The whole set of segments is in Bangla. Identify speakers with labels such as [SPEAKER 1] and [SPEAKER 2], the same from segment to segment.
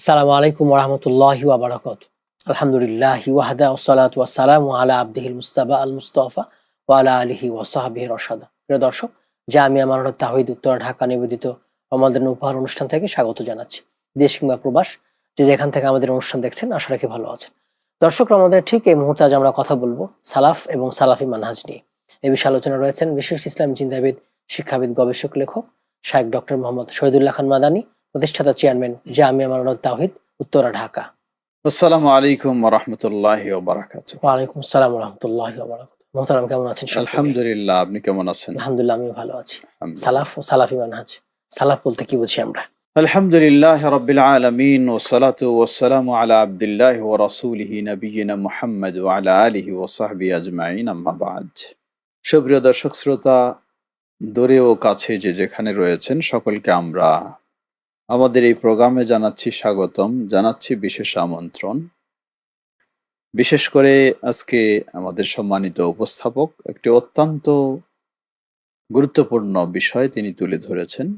[SPEAKER 1] আসসালামু আলাইকুম ওরহামতুল্লাহি ওয়াবারাকাত আলহামদুলিল্লাহ ওয়াহদা ওসালাত ওয়াসালাম আলা আব্দিহিল মুস্তাবা আল মুস্তফা ওয়ালা আলিহি ওয়াসাহাবিহি রসাদা প্রিয় দর্শক যা আমি আমার তাহিদ উত্তর ঢাকা নিবেদিত আমাদের উপহার অনুষ্ঠান থেকে স্বাগত জানাচ্ছি। দেশ কিংবা প্রবাস, যে যেখান থেকে আমাদের অনুষ্ঠান দেখছেন, আশা রাখি ভালো আছেন। দর্শক আমাদের ঠিক এই মুহূর্তে আজ আমরা কথা বলব সালাফ এবং সালাফি মানহাজ নিয়ে। এই বিষয়ে আলোচনা রয়েছেন বিশিষ্ট ইসলাম চিন্তাবিদ শিক্ষাবিদ, গবেষক, লেখক শাহেক ডক্টর মোহাম্মদ শহীদুল্লাহ খান মাদানী প্রতিষ্ঠাতা চেয়ারম্যান জামিয়া মানব তাহিদ উত্তরা ঢাকা।
[SPEAKER 2] আসসালামু আলাইকুম রহমতুল্লাহ বারাকাত
[SPEAKER 1] ওয়ালাইকুম আসসালাম রহমতুল্লাহ মোহতারাম কেমন আছেন
[SPEAKER 2] আলহামদুলিল্লাহ আপনি কেমন আছেন?
[SPEAKER 1] আলহামদুলিল্লাহ আমিও ভালো আছি। সালাফ ও সালাফি মানহাজ। সালাফ বলতে কি বুঝি আমরা?
[SPEAKER 2] আলহামদুলিল্লাহ রবিল আলমিন ওসালাত ওসালাম আলা আবদুল্লাহ ও রসুলহি নবীনা মুহাম্মদ ও আলা আলিহি ও সাহবি আজমাইন সুপ্রিয় দর্শক শ্রোতা দূরে ও কাছে যে যেখানে রয়েছেন সকলকে আমরা আমাদের এই প্রোগ্রামে জানাচ্ছি স্বাগতম জানাচ্ছি বিশেষ আমন্ত্রণ। বিশেষ করে আজকে আমাদের সম্মানিত উপস্থাপক একটি অত্যন্ত গুরুত্বপূর্ণ বিষয় তিনি তুলে ধরেছেন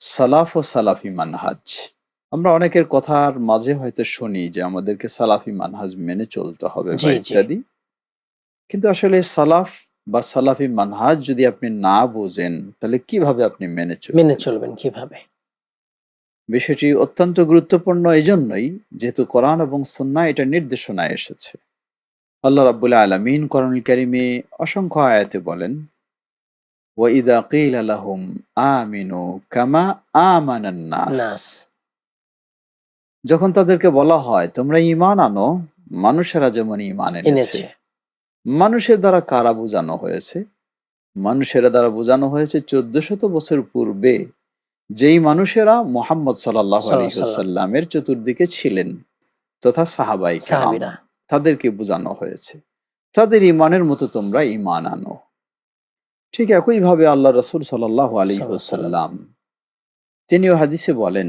[SPEAKER 2] সালাফ ও সালাফি মানহাজ। আমরা অনেকের কথার মাঝে হয়তো শুনি যে আমাদেরকে সালাফি মানহাজ মেনে চলতে হবে বা। ইত্যাদি। কিন্তু আসলে সালাফ বা সালাফি মানহাজ যদি আপনি না বুঝেন তাহলে কীভাবে আপনি মেনে চলবেন?
[SPEAKER 1] মেনে চলবেন কীভাবে?
[SPEAKER 2] বিষয়টি অত্যন্ত গুরুত্বপূর্ণ এই জন্যই যেহেতু কোরআন এবং সন্না এটা নির্দেশনায় এসেছে। আল্লাহ রাব্বুল আলামিন কোরআনুল কারিমে অসংখ্য আয়াতে বলেন ওয়াইদা কিলা লাহুম আমিনু কামা আমানান নাস।
[SPEAKER 1] নাস।
[SPEAKER 2] যখন তাদেরকে বলা হয় তোমরা ইমান আনো মানুষেরা যেমন ঈমান এনেছে।
[SPEAKER 1] এনেছে।
[SPEAKER 2] মানুষের দ্বারা কারা বোঝানো হয়েছে? মানুষেরা দ্বারা বোঝানো হয়েছে চোদ্দ শত বছর পূর্বে যেই মানুষেরা মোহাম্মদ সাল্লামের চতুর্দিকে ছিলেন তথা সাহাবাই তাদেরকে বোঝানো হয়েছে। তাদের ইমানের মতো তোমরা ইমান আনো। ঠিক একইভাবে আল্লাহ রসুল সাল্লাহ আলহিহাল্লাম তিনিও হাদিসে বলেন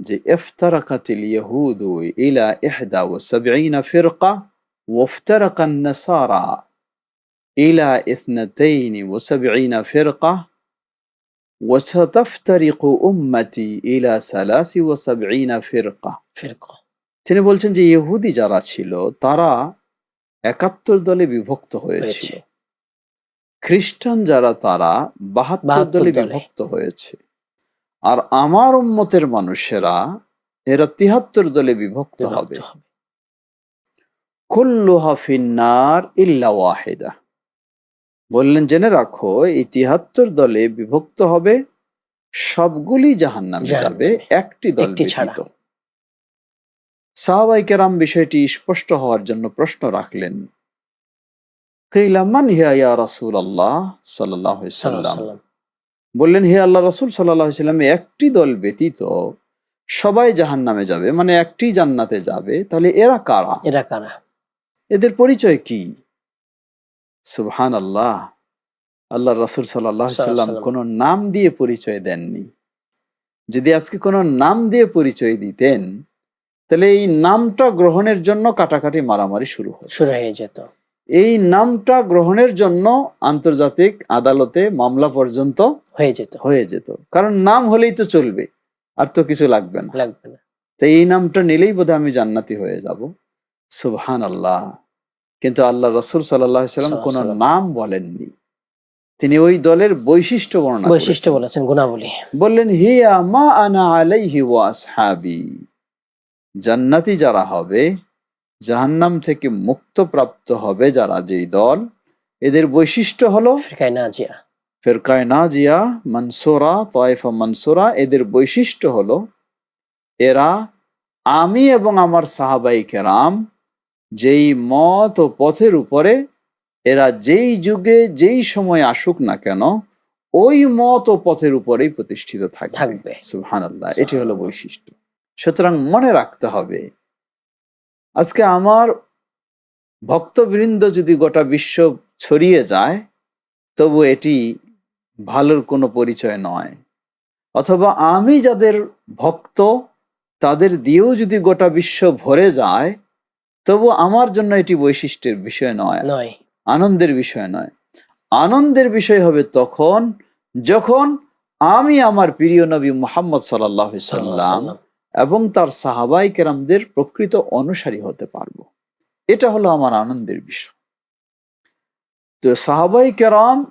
[SPEAKER 2] যে এফতারাকাতিল ইহুদু ইলা এহদা ও সাবিনা ফিরকা ওফতারাকান্নাসারা ও সাবিনা
[SPEAKER 1] ফিরকা
[SPEAKER 2] তিনি বলছেন যে ইহুদি যারা ছিল তারা একাত্তর দলে বিভক্ত হয়েছে। খ্রিস্টান যারা তারা বাহাত্তর দলে। বিভক্ত হয়েছে। আর আমার উম্মতের মানুষেরা এরা তিহাত্তর দলে বিভক্ত হবে।
[SPEAKER 1] বিভক্ত হবে।
[SPEAKER 2] কুল্লুহা ফিন্নার ইল্লা ওয়াহিদা। বললেন জেনে রাখো এই তিহাত্তর দলে বিভক্ত হবে সবগুলি জাহান্নামে যাবে একটি দল
[SPEAKER 1] একটি ছাড়া।
[SPEAKER 2] ব্যতীত। সাহাবাই কেরাম বিষয়টি স্পষ্ট হওয়ার জন্য প্রশ্ন রাখলেন। কিলা মান হিয়া ইয়া সাল্লাল্লাহু সাল্লাম?
[SPEAKER 1] সাল্লাম।
[SPEAKER 2] বললেন হে আল্লাহ রাসূল আলাইহি সাল্লাম একটি দল ব্যতীত সবাই জাহান্নামে যাবে মানে একটি জান্নাতে যাবে তাহলে এরা কারা?
[SPEAKER 1] এরা কারা?
[SPEAKER 2] এদের পরিচয় কি? সুবহান আল্লাহ আল্লাহ রাসুল সাল্লাহ সাল্লাম
[SPEAKER 1] সাল্লাম।
[SPEAKER 2] কোনো নাম দিয়ে পরিচয় দেননি। যদি আজকে কোনো নাম দিয়ে পরিচয় দিতেন তাহলে এই নামটা গ্রহণের জন্য কাটাকাটি মারামারি শুরু
[SPEAKER 1] শুরু হয়ে যেত।
[SPEAKER 2] এই নামটা গ্রহণের জন্য আন্তর্জাতিক আদালতে মামলা পর্যন্ত
[SPEAKER 1] হয়ে যেত।
[SPEAKER 2] হয়ে যেত। কারণ নাম হলেই তো চলবে আর তো কিছু লাগবে না।
[SPEAKER 1] লাগবে না।
[SPEAKER 2] তো এই নামটা নিলেই বোধহয় আমি জান্নাতি হয়ে যাব। সুবহান আল্লাহ কিন্তু আল্লাহ রসুল সাল্লাম কোনো। নাম বলেননি। তিনি ওই দলের বৈশিষ্ট্য বর্ণনা
[SPEAKER 1] বৈশিষ্ট্য বলেছেন গুণাবলী।
[SPEAKER 2] বললেন হিয়া মা আনা আলাইহি ওয়া আসহাবি। জান্নাতি যারা হবে জাহান্নাম থেকে মুক্ত প্রাপ্ত হবে যারা যেই দল এদের বৈশিষ্ট্য হলো
[SPEAKER 1] ফিরকায় নাজিয়া
[SPEAKER 2] ফেরকায় নাজিয়া মনসুরা তয়েফা মনসুরা এদের বৈশিষ্ট্য হলো এরা আমি এবং আমার সাহাবাই কেরাম যেই মত ও পথের উপরে এরা যেই যুগে যেই সময় আসুক না কেন ওই মত ও পথের উপরেই প্রতিষ্ঠিত থাকবে।
[SPEAKER 1] থাকবে।
[SPEAKER 2] সুবহানাল্লাহ এটি হলো বৈশিষ্ট্য। সুতরাং মনে রাখতে হবে আজকে আমার ভক্তবৃন্দ যদি গোটা বিশ্ব ছড়িয়ে যায় তবু এটি ভালোর কোনো পরিচয় নয়। অথবা আমি যাদের ভক্ত তাদের দিয়েও যদি গোটা বিশ্ব ভরে যায় তবু আমার জন্য এটি বৈশিষ্ট্যের বিষয় নয়।
[SPEAKER 1] নয়।
[SPEAKER 2] আনন্দের বিষয় নয়। আনন্দের বিষয় হবে তখন যখন আমি আমার প্রিয় নবী মোহাম্মদ সাল্লাহ সাল্লাম। এবং তার সাহাবাই কেরামদের প্রকৃত অনুসারী হতে পারব। এটা হলো আমার আনন্দের বিষয়। তো সাহাবাই কেরাম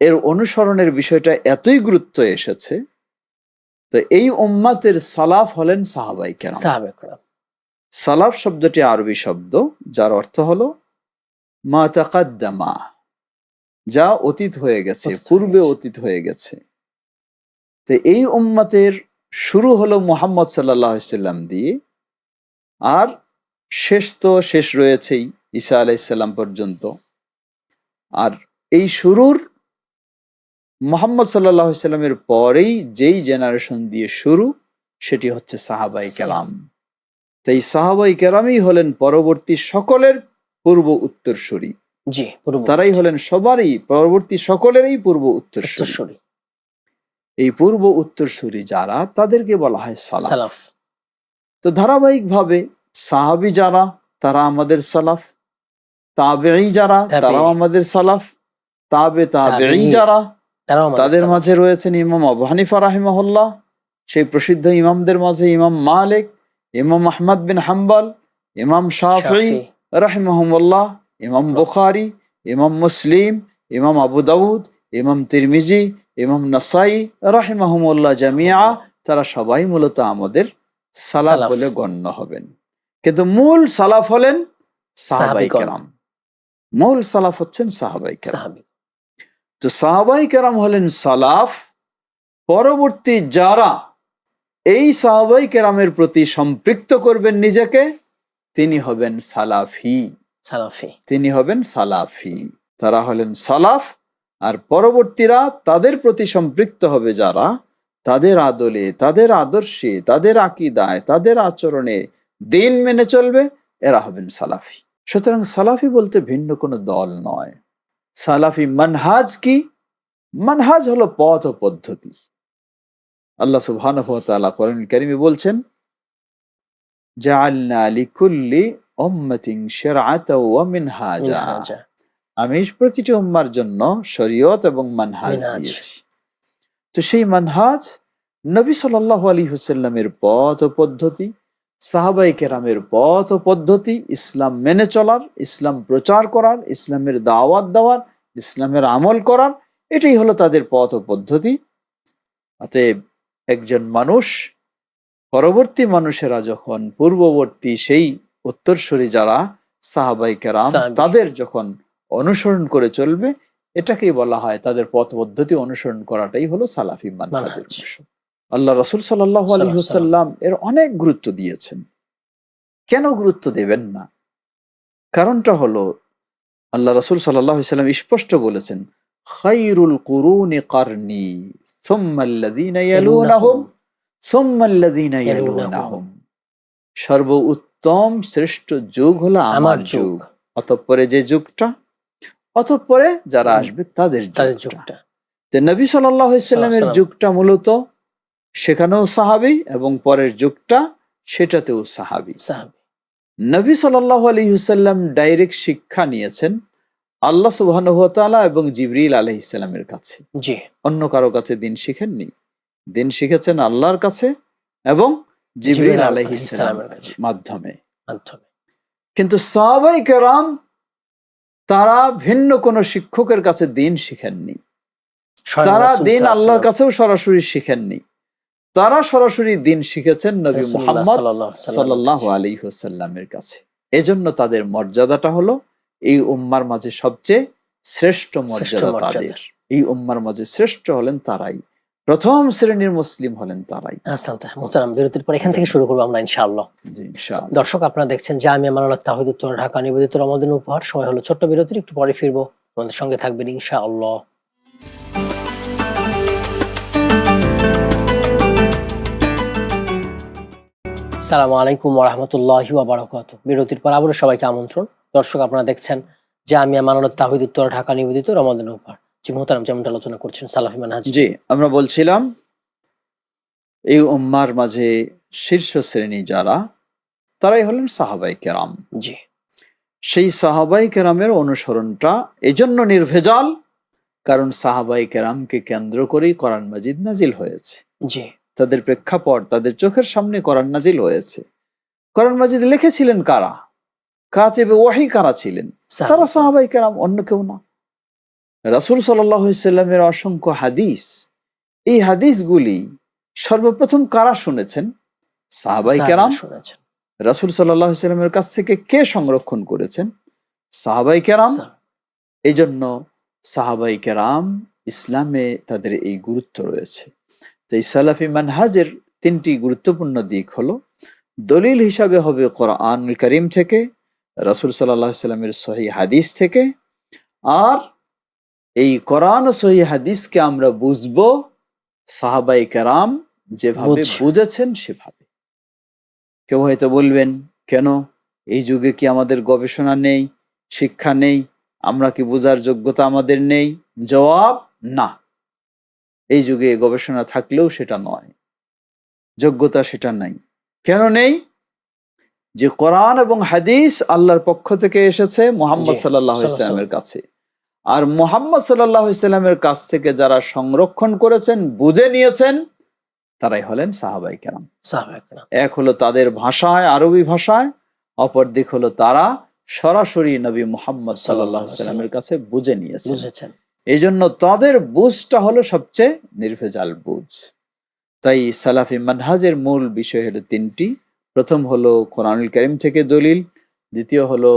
[SPEAKER 2] এর অনুসরণের বিষয়টা এতই গুরুত্ব এসেছে তো এই উম্মাতের সালাফ হলেন সাহাবাই কেরাম।
[SPEAKER 1] সাহাবে করলাম
[SPEAKER 2] সালাফ শব্দটি আরবি শব্দ যার অর্থ হলো মা তাকাদ্দামা যা অতীত হয়ে গেছে পূর্বে অতীত হয়ে গেছে। তো এই উম্মতের শুরু হলো মোহাম্মদ সাল্লাহ সাল্লাম দিয়ে আর শেষ তো শেষ রয়েছেই ঈসা আলাইসাল্লাম পর্যন্ত। আর এই শুরুর মোহাম্মদ সাল্লাহ সাল্লামের পরেই যেই জেনারেশন দিয়ে শুরু সেটি হচ্ছে সাহাবাই কেরাম। তাই সাহাবাই কেরামই হলেন পরবর্তী সকলের পূর্ব উত্তরসূরি।
[SPEAKER 1] জি
[SPEAKER 2] তারাই হলেন সবারই পরবর্তী সকলেরই পূর্ব উত্তরসূরি। এই পূর্ব উত্তরসূরি যারা তাদেরকে বলা হয় সালাফ। তো ধারাবাহিকভাবে সাহাবি যারা তারা আমাদের সালাফ। তাবেই যারা তারাও আমাদের সালাফ। তাবে তাবেই যারা তাদের মাঝে রয়েছেন ইমাম আবু হানিফা রাহিমাহুল্লাহ। সেই প্রসিদ্ধ ইমামদের মাঝে ইমাম মালিক। ইমাম আহমদ বিন হাম্বল ইমাম শাফি
[SPEAKER 1] শাফি,
[SPEAKER 2] ইমাম বুখারি ইমাম মুসলিম ইমাম আবু দাউদ ইমাম তিরমিজি ইমাম নাসাই রাহিমাহুল্লাহ জামিয়া তারা সবাই মূলত আমাদের সালাফ। বলে গণ্য হবেন। কিন্তু মূল সালাফ হলেন সাহাবাই। কেরাম। মূল সালাফ হচ্ছেন সাহাবাই কেরাম। তো সাহাবাই কেরাম হলেন সালাফ। পরবর্তী যারা এই সাহাবাই কেরামের প্রতি সম্পৃক্ত করবেন নিজেকে তিনি হবেন সালাফি।
[SPEAKER 1] সালাফি।
[SPEAKER 2] তিনি হবেন সালাফি। তারা হলেন সালাফ আর পরবর্তীরা তাদের প্রতি সম্পৃক্ত হবে যারা? তাদের আদলে তাদের আদর্শে তাদের আকিদায় তাদের আচরণে দিন মেনে চলবে এরা হবেন সালাফি। সুতরাং সালাফি বলতে ভিন্ন কোনো দল নয়। সালাফি মানহাজ কি? মানহাজ হলো পথ ও পদ্ধতি। আল্লাহ কোরআন বলছেন। আমি প্রতিটি উম্মার জন্য শরীয়ত এবং মানহাজ দিয়েছি। তো সেই মানহাজ নবী সাল্লাল্লাহু আলাইহি ওয়াসাল্লামের পথ ও পদ্ধতি সাহাবাই কেরামের পথ ও পদ্ধতি ইসলাম মেনে চলার ইসলাম প্রচার করার ইসলামের দাওয়াত দেওয়ার ইসলামের আমল করার এটাই হলো তাদের পথ ও পদ্ধতি। অতএব একজন মানুষ পরবর্তী মানুষেরা যখন পূর্ববর্তী সেই উত্তরসূরি যারা সাহাবাই কেরাম তাদের যখন অনুসরণ করে চলবে এটাকেই বলা হয় তাদের পথ পদ্ধতি অনুসরণ করাটাই হলো সালাফি মানহাজের অংশ আল্লাহ রসুল সাল্লাহ আলী এর অনেক গুরুত্ব দিয়েছেন। কেন গুরুত্ব দেবেন না? কারণটা হলো আল্লাহ রসুল সাল্লাহ সাল্লাম স্পষ্ট বলেছেন খাইরুল কুরুনি কারনি। সর্ব উত্তম শ্রেষ্ঠ যুগ হলো আমার যুগ। অতঃপরে যে যুগটা অতঃপরে যারা আসবে তাদের যুগটা। তো নবী সাল্লামের যুগটা মূলত সেখানেও সাহাবি এবং পরের যুগটা সেটাতেও সাহাবি।
[SPEAKER 1] সাহাবি।
[SPEAKER 2] নবী সাল্লাহ আলী হুসাল্লাম ডাইরেক্ট শিক্ষা নিয়েছেন আল্লাহ সুবাহানুহতালা এবং জিবরিল আলহিসাল্লামের কাছে।
[SPEAKER 1] জি।
[SPEAKER 2] অন্য কারও কাছে দিন শিখেননি? দিন শিখেছেন আল্লাহর কাছে এবং জিবরিল আলহিসাল্লামের
[SPEAKER 1] আলাইহিসসালামের কাছে।
[SPEAKER 2] মাধ্যমে। কিন্তু সাহাবাই কেরাম তারা ভিন্ন কোন শিক্ষকের কাছে দিন শিখেননি। তারা দিন আল্লাহর কাছেও সরাসরি শিখেননি। তারা সরাসরি দিন শিখেছেন নবী মুহাম্মদ সাল্লাহ আলী হুসাল্লামের কাছে। এজন্য তাদের মর্যাদাটা হলো এই উম্মার মাঝে সবচেয়ে শ্রেষ্ঠ মর্যাদা। তাদের। এই উম্মার মাঝে শ্রেষ্ঠ হলেন তারাই। প্রথম শ্রেণির মুসলিম হলেন তারাই।
[SPEAKER 1] মোহতারাম বিরতির পর এখান থেকে শুরু করব আমরা ইনশাআল্লাহ। দর্শক আপনারা দেখছেন জামিয়া মানালাত তাহিদ উত্তর ঢাকা নিবেদিত রমাদিন উপহার। সময় হলো ছোট্ট বিরতির একটু পরে ফিরবো। আমাদের সঙ্গে থাকবেন ইনশাআল্লাহ। সালামু আলাইকুম ওরহামতুল্লাহি ওয়াবারাকাত বিরতির পর আবারও সবাইকে আমন্ত্রণ। দর্শক আপনারা দেখছেন যে আমি মানালাত তাহিদ উত্তর ঢাকা নিবেদিত রমাদিন উপহার জি মোহতারাম যেমনটা আলোচনা করছেন সালাফি মানহাজ।
[SPEAKER 2] জি আমরা বলছিলাম এই উম্মার মাঝে শীর্ষ শ্রেণি যারা তারাই হলেন সাহাবাই কেরাম।
[SPEAKER 1] জি।
[SPEAKER 2] সেই সাহাবাই কেরামের অনুসরণটা এজন্য নির্ভেজাল কারণ সাহাবাই কেরামকে কেন্দ্র করেই কোরআন মাজিদ নাজিল হয়েছে।
[SPEAKER 1] জি।
[SPEAKER 2] তাদের প্রেক্ষাপট তাদের চোখের সামনে কোরআন নাজিল হয়েছে। কোরআন মাজিদ লিখেছিলেন কারা? কাতেবে ওয়াহি কারা ছিলেন? তারা সাহাবাই কেরাম অন্য কেউ না। রাসুল সাল্লামের অসংখ্য হাদিস। এই হাদিসগুলি সর্বপ্রথম কারা শুনেছেন? সাহাবাই কেরাম।
[SPEAKER 1] শুনেছেন।
[SPEAKER 2] রাসুল সাল্লামের কাছ থেকে কে সংরক্ষণ করেছেন? সাহাবাই কেরাম। এই জন্য সাহাবাই কেরাম ইসলামে তাদের এই গুরুত্ব রয়েছে। তো এই সালাফি মানহাজের তিনটি গুরুত্বপূর্ণ দিক হলো দলিল হিসাবে হবে কোরআন করিম থেকে রাসুল সাল্লাহ সাল্লামের সহি হাদিস থেকে আর এই কোরআন সহি হাদিসকে আমরা বুঝব সাহাবাই কেরাম যেভাবে বুঝেছেন সেভাবে। কেউ হয়তো বলবেন কেন? এই যুগে কি আমাদের গবেষণা নেই শিক্ষা নেই আমরা কি বোঝার যোগ্যতা আমাদের নেই? জবাব না। এই যুগে গবেষণা থাকলেও সেটা নয়। যোগ্যতা সেটা নাই। কেন নেই? যে কোরআন এবং হাদিস আল্লাহর পক্ষ থেকে এসেছে মোহাম্মদ সাল্লাহ ইসলামের কাছে। আর মোহাম্মদ সাল্লাহ ইসলামের কাছ থেকে যারা সংরক্ষণ করেছেন বুঝে নিয়েছেন তারাই হলেন সাহাবাই কেরাম। এক হলো তাদের ভাষায় আরবি ভাষায় অপর দিক হলো তারা সরাসরি নবী মোহাম্মদ সাল্লাহ সাল্লামের কাছে বুঝে নিয়েছেন।
[SPEAKER 1] বুঝেছেন।
[SPEAKER 2] এই জন্য তাদের বুঝটা হলো সবচেয়ে নির্ভেজাল বুঝ। তাই সালাফি মানহাজের মূল বিষয় হলো তিনটি। প্রথম হলো কোরআনুল করিম থেকে দলিল দ্বিতীয় হলো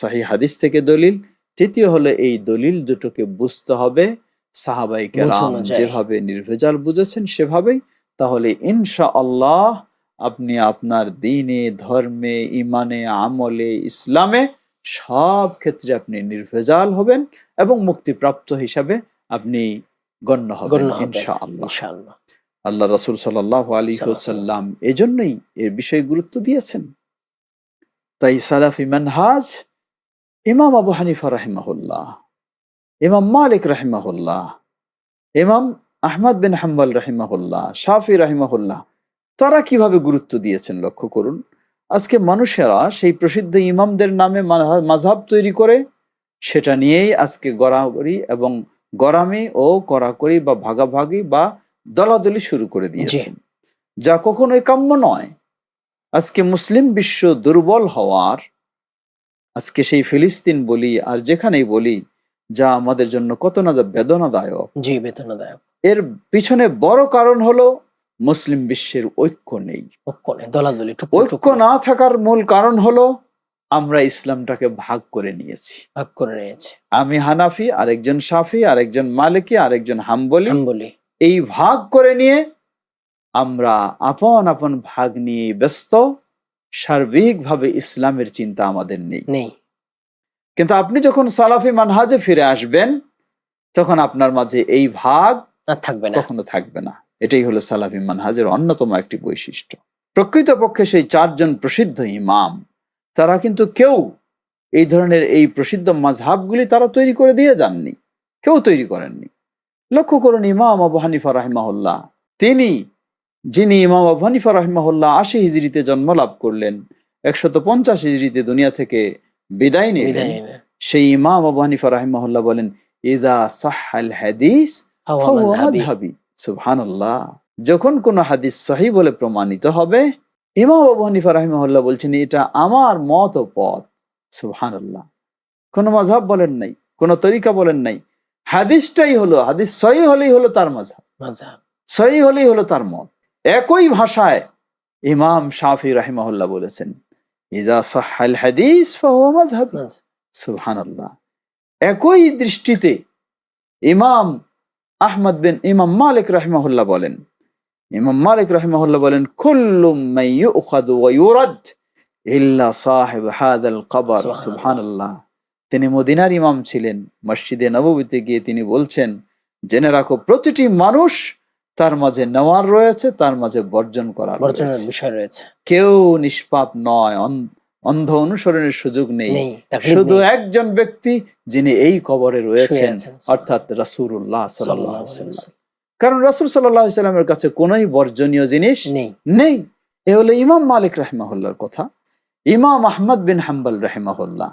[SPEAKER 2] সাহি হাদিস থেকে দলিল তৃতীয় হলো এই দলিল দুটোকে বুঝতে হবে সাহাবাই কেরাম যেভাবে নির্ভেজাল বুঝেছেন সেভাবেই তাহলে ইনশা আল্লাহ আপনি আপনার দিনে ধর্মে ইমানে আমলে ইসলামে সব ক্ষেত্রে আপনি নির্ভেজাল হবেন এবং মুক্তিপ্রাপ্ত হিসাবে আপনি গণ্য হবেন
[SPEAKER 1] গণ্য হবেন।
[SPEAKER 2] ইনশা আল্লাহ
[SPEAKER 1] ইনশাআল্লাহ
[SPEAKER 2] আল্লাহ রসুল সাল্লাহ আলী সাল্লাম এজন্যই এর বিষয়ে গুরুত্ব দিয়েছেন। তাই সালাফি মানহাজ ইমাম আবু হানিফা রাহিমাহুল্লাহ ইমাম মালিক রাহিমাহুল্লাহ ইমাম আহমদ বিন হাম্বাল রাহিমাহুল্লাহ শাফি রাহিমাহুল্লাহ তারা কীভাবে গুরুত্ব দিয়েছেন লক্ষ্য করুন। আজকে মানুষেরা সেই প্রসিদ্ধ ইমামদের নামে মাযহাব তৈরি করে সেটা নিয়েই আজকে গড়াগড়ি এবং গরামি ও কড়াকড়ি বা ভাগাভাগি বা দলাদলি শুরু করে দিয়েছেন। যা কখনোই কাম্য নয়। আজকে মুসলিম বিশ্ব দুর্বল হওয়ার আজকে সেই ফিলিস্তিন বলি আর যেখানেই বলি যা আমাদের জন্য কত না যা বেদনাদায়ক।
[SPEAKER 1] জি বেতনদায়ক
[SPEAKER 2] এর পিছনে বড় কারণ হলো মুসলিম বিশ্বের ঐক্য নেই।
[SPEAKER 1] ঐক্য নেই দলাদলি
[SPEAKER 2] ঐক্য না থাকার মূল কারণ হলো আমরা ইসলামটাকে ভাগ করে নিয়েছি।
[SPEAKER 1] ভাগ করে নিয়েছি।
[SPEAKER 2] আমি হানাফি আরেকজন সাফি আরেকজন মালিকি আরেকজন হাম্বলি। এই ভাগ করে নিয়ে আমরা আপন আপন ভাগ নিয়ে ব্যস্ত সার্বিকভাবে ইসলামের চিন্তা আমাদের নেই।
[SPEAKER 1] নেই।
[SPEAKER 2] কিন্তু আপনি যখন সালাফি মানহাজে ফিরে আসবেন তখন আপনার মাঝে এই ভাগ
[SPEAKER 1] থাকবে না।
[SPEAKER 2] কখনো থাকবে না। এটাই হলো সালাফি মানহাজের অন্যতম একটি বৈশিষ্ট্য। প্রকৃতপক্ষে সেই চারজন প্রসিদ্ধ ইমাম তারা কিন্তু কেউ এই ধরনের এই প্রসিদ্ধ মাঝহাবগুলি তারা তৈরি করে দিয়ে যাননি। কেউ তৈরি করেননি। লক্ষ্য করুন ইমাম আবু হানিফা রাহিমাহুল্লাহ। তিনি যিনি ইমাম আবু হানিফা রাহিমাহুল্লাহ আশি হিজড়িতে জন্ম লাভ করলেন একশত পঞ্চাশ হিজড়িতে দুনিয়া থেকে বিদায় নিলেন। সেই ইমাম আবু হানিফা রাহিমাহুল্লাহ বলেন ইদা সাহাল হাদিস। সুবহানাল্লাহ। যখন কোন হাদিস সহি বলে প্রমাণিত হবে ইমাম আবু হানিফা রাহিমাহুল্লাহ বলছেন এটা আমার মত ও পথ। সুবহানাল্লাহ। কোন মাযহাব বলেন নাই কোন তরিকা বলেন নাই। হাদিসটাই হলো হাদিস সহি হলেই হলো তার মাযহাব। সহি হলেই হলো তার মত একই ভাষায় ইমাম শাফি রাহিমাহুল্লাহ বলেছেন ইজা সাহাল হাদিস মাযহাব। সুবহানাল্লাহ একই দৃষ্টিতে ইমাম আহমদ বিন ইমাম মালিক রাহিমাহুল্লাহ বলেন ইমাম মালিক রাহিমাহুল্লাহ বলেন কুল্লুম ইউখাযু ওয়া ইউরাদ ইল্লা সাহিব হাদাল কবর
[SPEAKER 1] সুবহানাল্লাহ।
[SPEAKER 2] তিনি মদিনার ইমাম ছিলেন। মসজিদে নববীতে গিয়ে তিনি বলছেন জেনে রাখো প্রতিটি মানুষ তার মাঝে নেওয়ার রয়েছে তার মাঝে বর্জন করার
[SPEAKER 1] বিষয় রয়েছে।
[SPEAKER 2] কেউ নিষ্পাপ নয় অন্ধ অনুসরণের সুযোগ নেই। শুধু একজন ব্যক্তি যিনি এই কবরে রয়েছেন অর্থাৎ ওয়াসাল্লাম। কারণ রাসূল সাল্লামের কাছে কোনোই বর্জনীয় জিনিস
[SPEAKER 1] নেই।
[SPEAKER 2] এ হলো ইমাম মালিক রাহিমাহুল্লাহর কথা। ইমাম আহমদ বিন হাম্বল রাহিমাহুল্লাহ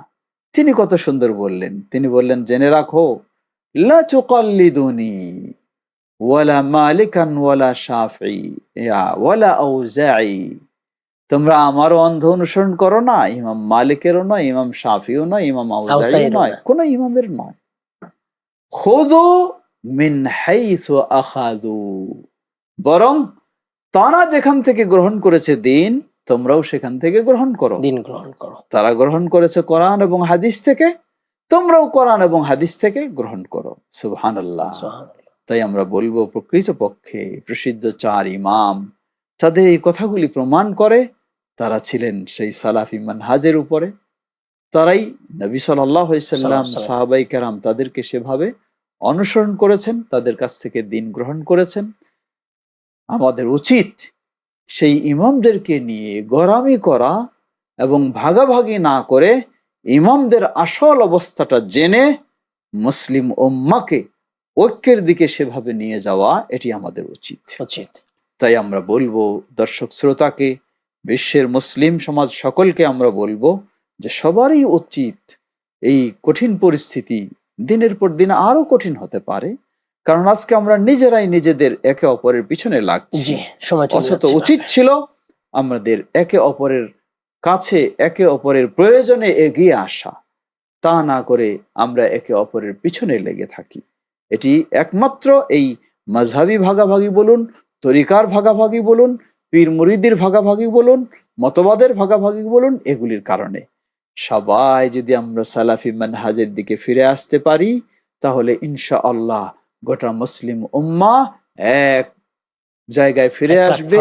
[SPEAKER 2] তিনি কত সুন্দর বললেন। তিনি বললেন জেনে রাখো লা তুকাল্লিদুনি ওয়ালা মালিকান ওয়ালা শাফি ওয়ালা আউজাই তোমরা আমারও অন্ধ অনুসরণ করো না ইমাম মালিকেরও নয় ইমাম শাফিও নয় ইমাম আউজাইও নয়
[SPEAKER 1] না।
[SPEAKER 2] কোন ইমামের নয়। খুদু মিন হাইসু আখাদু বরং তারা যেখান থেকে গ্রহণ করেছে দিন তোমরাও সেখান থেকে গ্রহণ করো।
[SPEAKER 1] দিন গ্রহণ করো।
[SPEAKER 2] তারা গ্রহণ করেছে কোরআন এবং হাদিস থেকে তোমরাও কোরআন এবং হাদিস থেকে গ্রহণ করো। সুবহানাল্লাহ।
[SPEAKER 1] সুবহানাল্লাহ।
[SPEAKER 2] তাই আমরা বলব প্রকৃত পক্ষে প্রসিদ্ধ চার ইমাম তাদের এই কথাগুলি প্রমাণ করে তারা ছিলেন সেই সালাফি মানহাজের উপরে। তারাই নবী সাল্লাম। সাহাবাই কেরাম তাদেরকে সেভাবে অনুসরণ করেছেন তাদের কাছ থেকে দিন গ্রহণ করেছেন। আমাদের উচিত সেই ইমামদেরকে নিয়ে গরামি করা এবং ভাগাভাগি না করে ইমামদের আসল অবস্থাটা জেনে মুসলিম উম্মাকে ঐক্যের দিকে সেভাবে নিয়ে যাওয়া এটি আমাদের উচিত।
[SPEAKER 1] উচিত।
[SPEAKER 2] তাই আমরা বলব দর্শক শ্রোতাকে বিশ্বের মুসলিম সমাজ সকলকে আমরা বলব যে সবারই উচিত এই কঠিন পরিস্থিতি দিনের পর দিন আরও কঠিন হতে পারে। কারণ আজকে আমরা নিজেরাই নিজেদের একে অপরের পিছনে লাগছি। অথচ উচিত ছিল আমাদের একে অপরের কাছে একে অপরের প্রয়োজনে এগিয়ে আসা। তা না করে আমরা একে অপরের পিছনে লেগে থাকি। এটি একমাত্র এই মাঝহাবি ভাগাভাগি বলুন তরিকার ভাগাভাগি বলুন পীর মুরিদির ভাগাভাগি বলুন মতবাদের ভাগাভাগি বলুন এগুলির কারণে। সবাই যদি আমরা সালাফি মানহাজের দিকে ফিরে আসতে পারি তাহলে ইনশা আল্লাহ গোটা মুসলিম উম্মা এক জায়গায় ফিরে আসবে।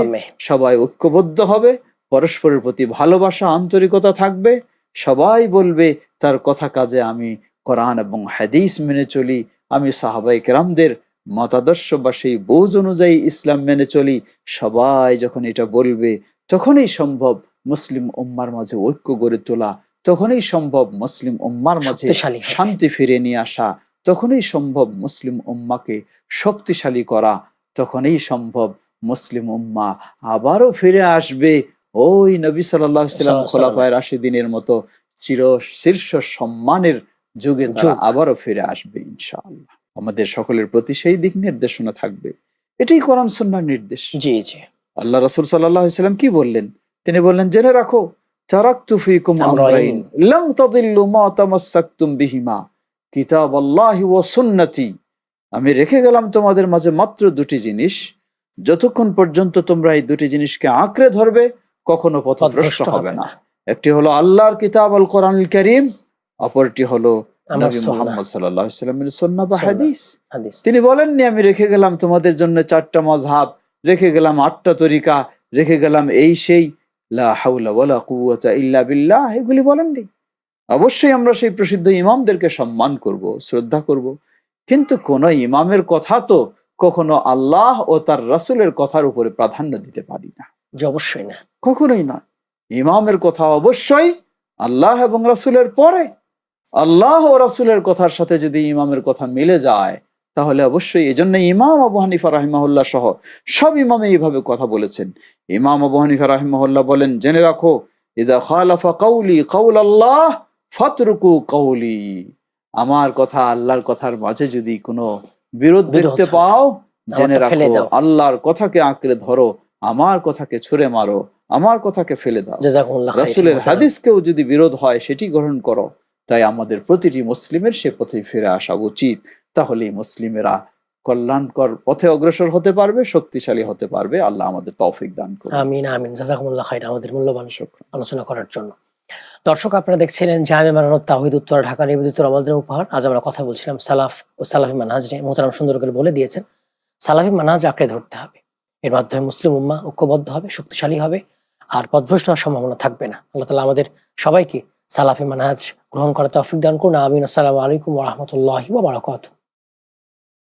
[SPEAKER 2] সবাই ঐক্যবদ্ধ হবে পরস্পরের প্রতি ভালোবাসা আন্তরিকতা থাকবে। সবাই বলবে তার কথা কাজে আমি কোরআন এবং হাদিস মেনে চলি। আমি সাহাবাই কেরামদের মতাদর্শ বা সেই বোঝ অনুযায়ী ইসলাম মেনে চলি। সবাই যখন এটা বলবে তখনই সম্ভব মুসলিম উম্মার মাঝে ঐক্য গড়ে তোলা। তখনই সম্ভব মুসলিম উম্মার মাঝে শান্তি ফিরে নিয়ে আসা। তখনই সম্ভব মুসলিম উম্মাকে শক্তিশালী করা তখনই সম্ভব মুসলিম উম্মা আবারও ফিরে আসবে। ওই নবী সাল্লাহ সাল্লাম খোলাফায় রাশিদিনের মতো চির শীর্ষ সম্মানের যুগে তারা আবারও ফিরে আসবে ইনশাআল্লাহ। আমাদের সকলের প্রতি সেই দিক নির্দেশনা থাকবে। এটাই কোরআন সন্ন্যার নির্দেশ।
[SPEAKER 1] জি জি।
[SPEAKER 2] আল্লাহ রাসূল সাল্লাম কি বললেন? তিনি বললেন জেনে রাখো তারাকতু ফীকুম আমরাইন। লাম তাদিল্লু মা তামাসসাকতুম বিহিমা। কিতাবাল্লাহি ওয়া সুন্নতি। আমি রেখে গেলাম তোমাদের মাঝে মাত্র দুটি জিনিস। যতক্ষণ পর্যন্ত তোমরা এই দুটি জিনিসকে আঁকড়ে ধরবে কখনো পথভ্রষ্ট হবে না। একটি হলো আল্লাহর কিতাব আল কোরআনুল কারীম অপরটি হলো। তিনি বলেননি আমি রেখে গেলাম তোমাদের জন্য চারটা মজহাব রেখে গেলাম আটটা তরিকা রেখে গেলাম এই সেই লা হাউলা ওয়ালা কুওয়াতা ইল্লা বিল্লাহ। এগুলি বলেননি। অবশ্যই আমরা সেই প্রসিদ্ধ ইমামদেরকে সম্মান করব শ্রদ্ধা করব। কিন্তু কোন ইমামের কথা তো কখনো আল্লাহ ও তার রাসূলের কথার উপরে প্রাধান্য দিতে পারি না।
[SPEAKER 1] জি অবশ্যই না।
[SPEAKER 2] কখনোই নয় ইমামের কথা অবশ্যই আল্লাহ এবং রাসূলের পরে। আল্লাহ ও রাসূলের কথার সাথে যদি ইমামের কথা মিলে যায় তাহলে অবশ্যই এই জন্য ইমাম আবু হানিফা রাহিমাহুল্লাহ সহ সব ইমামে এইভাবে কথা বলেছেন। ইমাম আবু হানিফা রাহিমাহুল্লাহ বলেন জেনে রাখো ইদা খালাফা কাউলি কাউল আল্লাহ ফাতরুকু কাউলি আমার কথা আল্লাহর কথার মাঝে যদি কোনো বিরোধ দেখতে পাও জেনে রাখো আল্লাহর কথাকে আঁকড়ে ধরো আমার কথাকে ছুঁড়ে মারো আমার কথাকে ফেলে দাও। রাসূলের হাদিসকেও যদি বিরোধ হয় সেটি গ্রহণ করো। তাই আমাদের প্রতিটি মুসলিমের সে পথে ফিরে আসা উচিত। তাহলে মুসলিমেরা কল্যাণকর পথে অগ্রসর হতে পারবে শক্তিশালী হতে পারবে। আল্লাহ আমাদের তৌফিক দান করুন।
[SPEAKER 1] আমিন আমিন। জাযাকুমুল্লাহ খাইর আমাদের মূল্যবান
[SPEAKER 2] শুকরান।
[SPEAKER 1] আলোচনা করার জন্য। দর্শক, আপনারা দেখছিলেন জামে মানানত তাহিদ উত্তর, ঢাকা নিবেদিত আমাদের উপহার। আজ আমরা কথা বলছিলাম সালাফ ও সালাফি মানহাজ নিয়ে। মোহতারাম সুন্দর করে বলে দিয়েছেন, সালাফি মানহাজ আঁকড়ে ধরতে হবে। এর মাধ্যমে মুসলিম উম্মা ঐক্যবদ্ধ হবে, শক্তিশালী হবে, আর পথভ্রষ্ট হওয়ার সম্ভাবনা থাকবে না। আল্লাহ তালা আমাদের সবাইকে সালাফি মানহাজ গ্রহণ করার তৌফিক দান করুন। আমিন। আসসালামু আলাইকুম রাহমাতুল্লাহি বারাকাতুহু।